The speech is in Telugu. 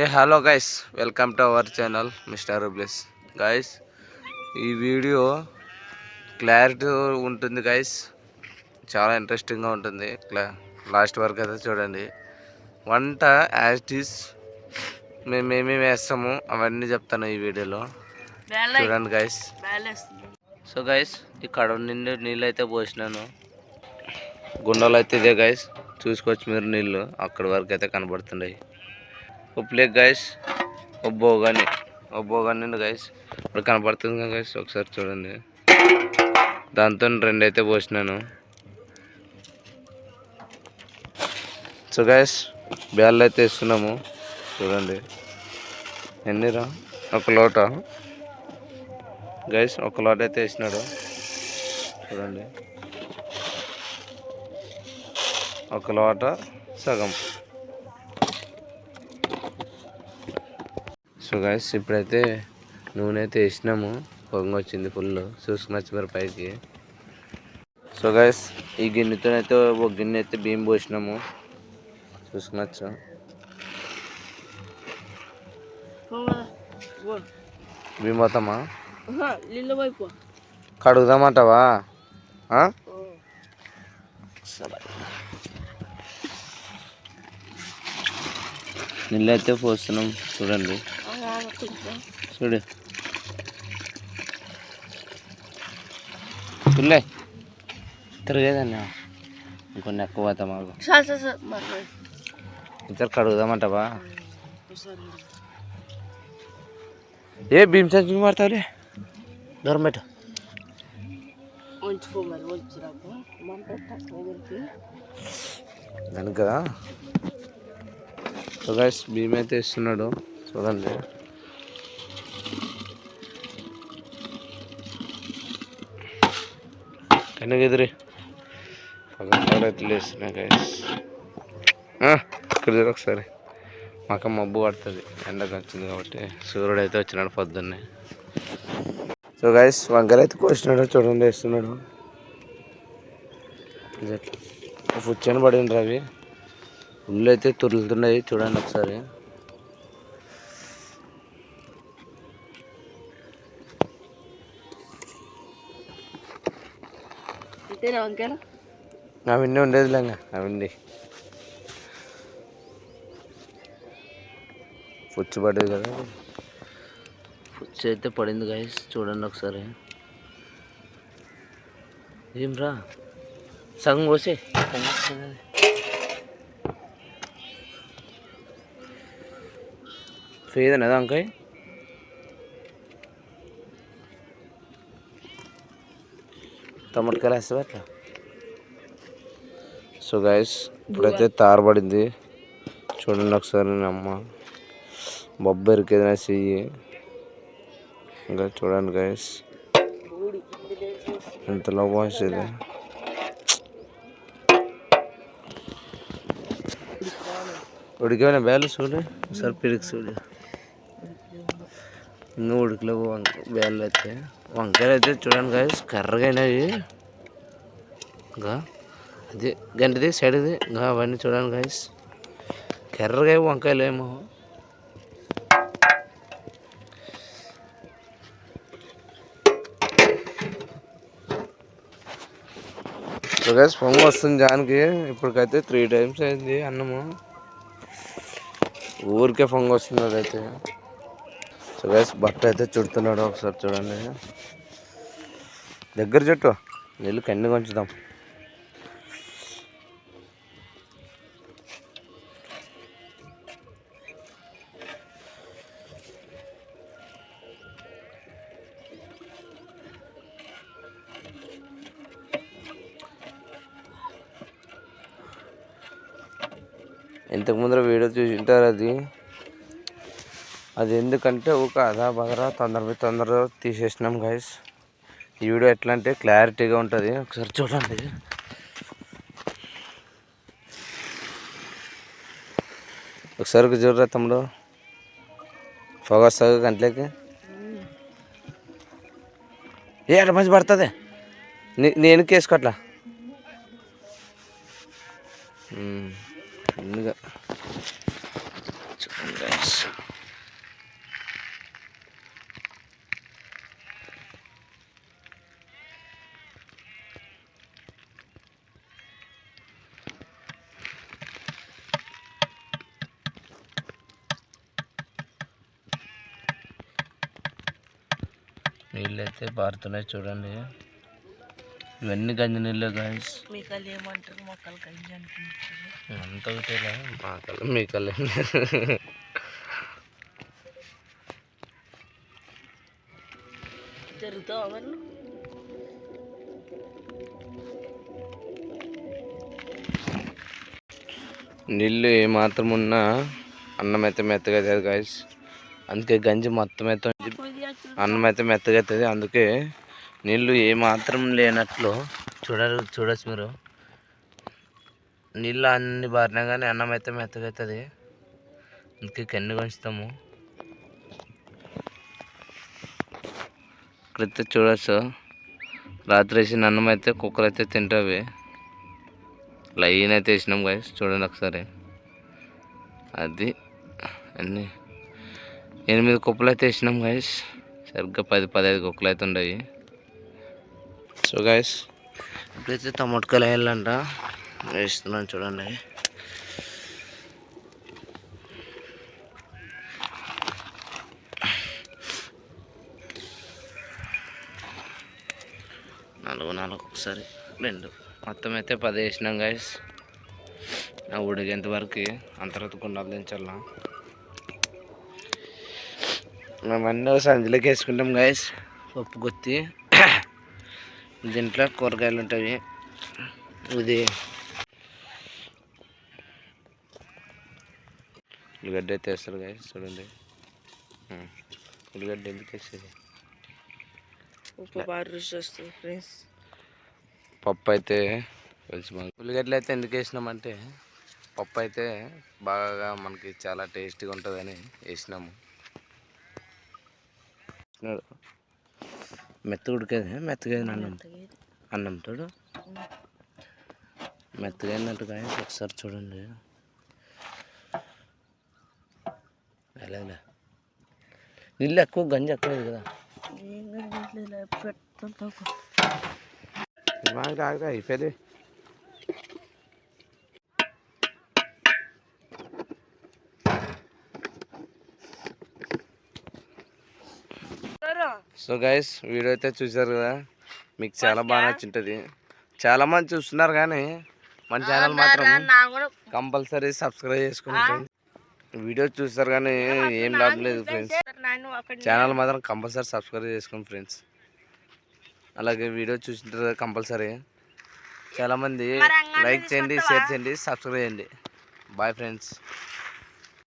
Hey hello guys welcome to our channel mister bless guys ఈ వీడియో క్లారిటీ ఉంటుంది గైస్ చాలా ఇంట్రెస్టింగ్గా ఉంటుంది. క్లా లాస్ట్ వరకు అయితే చూడండి. వంట యాజ్ ఈస్ మేము ఏమేమి వేస్తాము అవన్నీ చెప్తాను ఈ వీడియోలో. చూడండి గైస్ సో గైస్ ఇక్కడ నిండి నీళ్ళు అయితే పోసినాను. గుండెలు అయితే ఇదే గైస్ చూసుకోవచ్చు మీరు నీళ్ళు. అక్కడి వరకు అయితే కనబడుతున్నాయి. ఓ గైస్ ఒబ్బో కానీ ఒబ్బో కానీ గైస్ ఇప్పుడు కనపడుతుంది కదా గైస్ ఒకసారి చూడండి. దాంతో రెండు అయితే పోసినాను. సో గైస్ బ్యాళ్ళు అయితే ఇస్తున్నాము చూడండి. ఎన్నిరా ఒక లోట. గైస్ ఒక లోట అయితే వేసినాడు. చూడండి. ఒక లోట సగం. సో గైస్ ఇప్పుడైతే నూనె అయితే వేసినాము. పొంగ వచ్చింది ఫుల్ చూసుకునొచ్చు మరి పైకి. సో గైస్ ఈ గిన్నెతో అయితే ఒక గిన్నె అయితే బియ్యం పోసినాము. చూసుకునొచ్చు బియ్యం పోతామా? కడుగుదామంటావా? సరే నీళ్ళు అయితే పోస్తున్నాం. చూడండి. చూడు. పిల్లే తిరిగేదన్నా. ఇంకొన్ని ఎక్కువ పోతా మాకు. ఇద్దరు కడుగుదామంటావా ఏ భీమ్ సంచి పడతావులే దూరం పెట్టు. దానికి కదా. సో గైస్ భీమ్ అయితే ఇస్తున్నాడు. చూడండి. కనుక ఎదురి పగలు గైస్ ఇక్కడ చూడు ఒకసారి మాకు మబ్బు పడుతుంది ఎండకు వచ్చింది కాబట్టి సూర్యుడు అయితే వచ్చినాడు పొద్దున్నే సో గైస్ వంకాయలు అయితే కోసినాడు చూడండి వేస్తున్నాడు ఇది ఎట్లా పుచ్చని పడిండ్రు అవి ఉల్లు అయితే తురులుతున్నాయి చూడండి ఒకసారి అంతేనా వంకాయలు అవన్నీ ఉండేదిలే ఇంకా అవన్నీ పుచ్చు పడేది కదా. పుచ్చు అయితే పడింది గాయస్ చూడండి ఒకసారి. ఏం రా సగం కోసే. ఫేదనా వంకాయ టమాటకాయలు వేస్తావా అట్లా? సో గైస్ ఇప్పుడైతే తారబడింది. చూడండి ఒకసారి నేను అమ్మ. బొబ్బరికి ఏదైనా చెయ్యి. ఇంకా చూడండి గైస్ ఎంత లవ్ ఇది. ఉడికేమైనా బ్యాలెన్స్ చూడు. ఒకసారి పిరికి చూడు. ఇంకా ఉడికలేవు వంక వేళ్ళు అయితే వంకాయలు అయితే చూడండి కాదు కర్రగా అయినాయి ఇంకా అది గంటది సైడ్ది. ఇంకా అవన్నీ చూడండి గాయస్ కర్రగా వంకాయలు ఏమో సో పొంగ వస్తుంది జానికి. ఇప్పటికైతే త్రీ టైమ్స్ అయింది అన్నము. ఊరికే పొంగ వస్తుంది అదైతే. సో గైస్ బట్ట అయితే చుడుతున్నాడు ఒకసారి చూడండి. దగ్గర చుట్టు. నీళ్ళు కన్ని కొంచుదాం. ఇంతకు ముందర వీడియో చూసి ఉంటారు అది? అది ఎందుకంటే ఒక అదా బదరా తొందర తొందరగా తీసేసినాం గైస్ ఈ వీడియో ఎట్లా అంటే క్లారిటీగా ఉంటుంది. ఒకసారి చూడండి. ఒకసారి చూడరా తమ్ముడు? పొగ వస్తుంది గంటలకి. ఏ అట్లా మంచి పడుతుంది. నే- నేను కేసుకోట్లా ముందుగా. చూడండి నీళ్ళు అయితే పారుతున్నాయి చూడండి. ఇవన్నీ గంజి నీళ్ళు గాయస్ మీకు వాళ్ళు ఏమంటారు మొక్కలు అనుకుంటారు అంత ఒకటేలా మా కళ్ళు మీ కళ్ళు జరుగుతావు అవన్నీ నీళ్ళు ఏమాత్రం ఉన్నా అన్నం అయితే మెత్తగా అవుతుంది గాయస్ అందుకే గంజి మొత్తం అయితే అన్నం అయితే మెత్తగా అవుతుంది అందుకే నీళ్ళు ఏమాత్రం లేనట్లు చూడరు చూడొచ్చు మీరు. నీళ్ళు అన్ని బారినా కానీ అన్నం అయితే మెత్తగా అవుతుంది అందుకే కన్ను కొంచుతాము ఇక్కడైతే చూడొచ్చు. రాత్రి వేసిన అన్నం అయితే కుక్కలు అయితే తింటావి. లైన్ అయితే వేసినాం గైస్ చూడండి ఒకసారి. అది అన్నీ. ఎనిమిది కుప్పలు అయితే వేసినాం గాయస్ సరిగ్గా పది పదహైదు కుక్కలు అయితే ఉన్నాయి సో గాయస్ ఇప్పుడైతే టమాటకాయలు వేయాలంట. వేస్తున్నాను చూడండి. నాలుగు నాలుగు ఒకసారి రెండు. మొత్తం అయితే పది వేసినాం గాయస్ నా ఉడిగేంత వరకు అంతర్గత కుండాలు దించాలా మేము అన్నీ సంచిలోకి వేసుకుంటాం గాయస్ పప్పు గుత్తి దీంట్లో కూరగాయలు ఉంటాయి. ఇది ఉల్లిగడ్డ అయితే వేస్తారు గాయస్ చూడండి. ఉల్లిగడ్డ ఎందుకు వేసేది? ఫ్రెండ్స్ పప్పు అయితే ఉల్లిగడ్డలు అయితే ఎందుకు వేసినామంటే పప్పు అయితే బాగా మనకి చాలా టేస్టీగా ఉంటుందని వేసినాము. వేసినాడు. మెత్తగా ఉడికేది మెత్తగా అన్నం. అన్నం తోడు? మెత్తగా అయినట్టుగా ఒకసారి చూడండి. ఎలా. నీళ్ళు ఎక్కువ గంజి ఎక్కువ కదా? బాగా ఆగా అయిపోయింది. సో గైస్ వీడియో అయితే చూసారు కదా? మీకు చాలా బాగా నచ్చుంటుంది. చాలా మంది చూస్తున్నారు కానీ మన ఛానల్ మాత్రం కంపల్సరీ సబ్స్క్రైబ్ చేసుకోండి వీడియో చూస్తారు కానీ ఏం లాభం లేదు ఫ్రెండ్స్ ఛానల్ మాత్రం కంపల్సరీ సబ్స్క్రైబ్ చేసుకోండి ఫ్రెండ్స్ అలాగే వీడియో చూసిన కంపల్సరీ. చాలామంది లైక్ చేయండి షేర్ చేయండి సబ్స్క్రైబ్ చేయండి. Bye friends